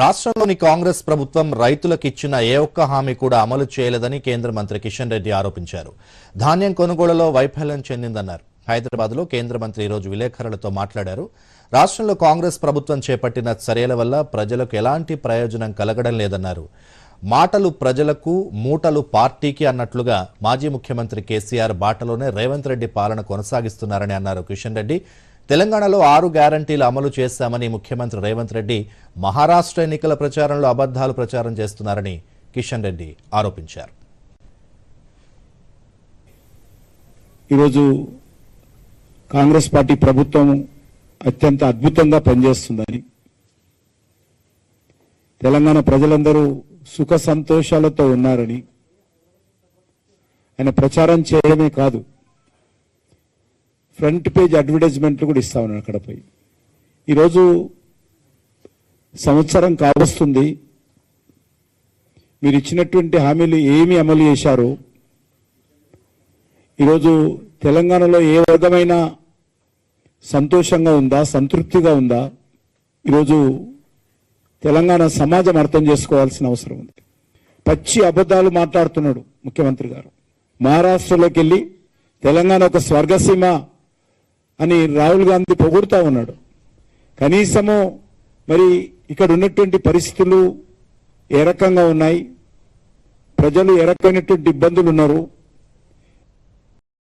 రాష్ట్రంలోని కాంగ్రెస్ ప్రభుత్వం రైతులకు ఇచ్చిన ఏ ఒక్క హామీ కూడా అమలు చేయలేదని కేంద్ర మంత్రి కిషన్ రెడ్డి ఆరోపించారు. ధాన్యం కొనుగోలులో వైఫల్యం చెందిందన్నారు. హైదరాబాద్లో కేంద్ర మంత్రి ఈ రోజు విలేకరులతో మాట్లాడారు. రాష్ట్రంలో కాంగ్రెస్ ప్రభుత్వం చేపట్టిన చర్యల వల్ల ప్రజలకు ఎలాంటి ప్రయోజనం కలగడం లేదన్నారు. మాటలు ప్రజలకు మూటలు పార్టీకి అన్నట్లుగా మాజీ ముఖ్యమంత్రి కేసీఆర్ బాటలోనే రేవంత్ రెడ్డి పాలన కొనసాగిస్తున్నారని అన్నారు కిషన్ రెడ్డి. తెలంగాణలో ఆరు గ్యారంటీలు అమలు చేస్తామని ముఖ్యమంత్రి రేవంత్ రెడ్డి మహారాష్ట్ర ఎన్నికల ప్రచారంలో అబద్ధాలు ప్రచారం చేస్తున్నారని కిషన్ రెడ్డి ఆరోపించారు. ఈరోజు కాంగ్రెస్ పార్టీ ప్రభుత్వం అత్యంత అద్భుతంగా పనిచేస్తుందని తెలంగాణ ప్రజలందరూ సుఖ సంతోషాలతో ఉన్నారని ఆయన ప్రచారం చేయడమే కాదు ఫ్రంట్ పేజ్ అడ్వర్టైజ్మెంట్లు కూడా ఇస్తా ఉన్నాను అక్కడ పోయి. ఈరోజు సంవత్సరం కావస్తుంది. మీరు ఇచ్చినటువంటి హామీలు ఏమి అమలు చేశారు? ఈరోజు తెలంగాణలో ఏ విధమైన సంతోషంగా ఉందా సంతృప్తిగా ఉందా? ఈరోజు తెలంగాణ సమాజం అర్థం చేసుకోవాల్సిన అవసరం ఉంది. పచ్చి అబద్ధాలు మాట్లాడుతున్నాడు ముఖ్యమంత్రి గారు. మహారాష్ట్రలోకి వెళ్ళి తెలంగాణ ఒక స్వర్గసీమ అని రాహుల్ గాంధీ పొగుడుతూ ఉన్నాడు. కనీసము మరి ఇక్కడ ఉన్నటువంటి పరిస్థితులు ఏ రకంగా ఉన్నాయి? ప్రజలు ఏ రకమైనటువంటి ఇబ్బందులు ఉన్నారు?